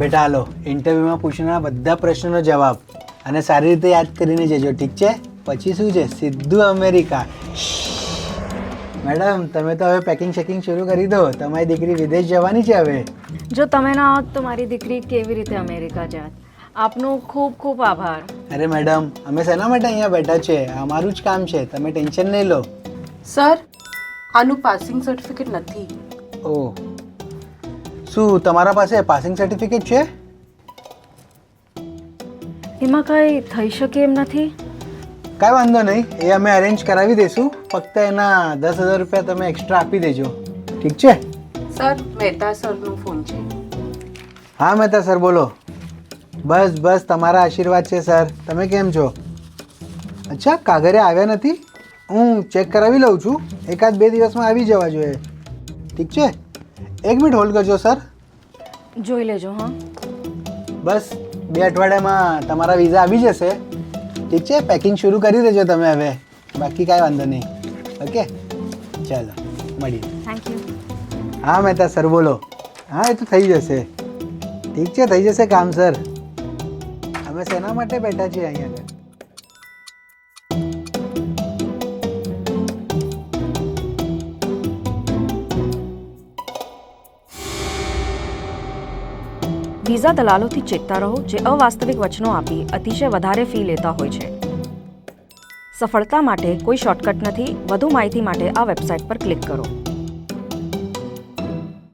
બેટા હાલો ઇન્ટરવ્યૂમાં પૂછનારા બધા પ્રશ્નોનો જવાબ અને સારી રીતે યાદ કરીને જજો ઠીક છે? પછી શું છે? સીધું અમેરિકા. મેડમ તમે તો હવે પેકિંગ શેકિંગ શરૂ કરી દો. તમારી દીકરી વિદેશ જવાની છે હવે. જો તમે ના હોત તો મારી દીકરી કેવી રીતે અમેરિકા જાત? આપનો ખૂબ ખૂબ આભાર. અરે મેડમ અમે શેના માટે અહીંયા બેઠા છે? અમારું જ કામ છે. તમે ટેન્શન નહીં લો. સર આનું પાસિંગ સર્ટિફિકેટ નથી. ઓ શું તમારા પાસે પાસિંગ સર્ટિફિકેટ છે? એમાં કંઈ થઈ શકે એમ નથી? કાંઈ વાંધો નહીં એ અમે અરેન્જ કરાવી દઈશું ફક્ત એના દસ હજાર રૂપિયા તમે એક્સ્ટ્રા આપી દેજો. ઠીક છે? સર મહેતા સરનો ફોન છે. હા મહેતા સર બોલો. બસ બસ તમારા આશીર્વાદ છે સર. તમે કેમ છો? અચ્છા કાગરે આવ્યા નથી? હું ચેક કરાવી લઉં છું. એકાદ બે દિવસમાં આવી જવા જોઈએ. ઠીક છે? એક મિનિટ હોલ્ડ કરજો સર જોઈ લેજો હા. બસ બે અઠવાડિયામાં તમારા વિઝા આવી જશે. ઠીક છે? પેકિંગ શરૂ કરી દેજો તમે હવે. બાકી કાંઈ વાંધો નહીં. ઓકે ચાલો મળીએ. થેન્ક યુ હા મહેતા સર બોલો. હા એ તો થઈ જશે. ઠીક છે? થઈ જશે કામ સર અમે શેના માટે બેઠા છીએ અહીંયા વિઝા દલાલોથી ચેતતા રહો, જે અવાસ્તવિક વચનો આપી અતિશય વધારે ફી લેતા હોય છે. સફળતા માટે કોઈ શોર્ટકટ નથી, વધુ માહિતી માટે આ વેબસાઇટ પર ક્લિક કરો.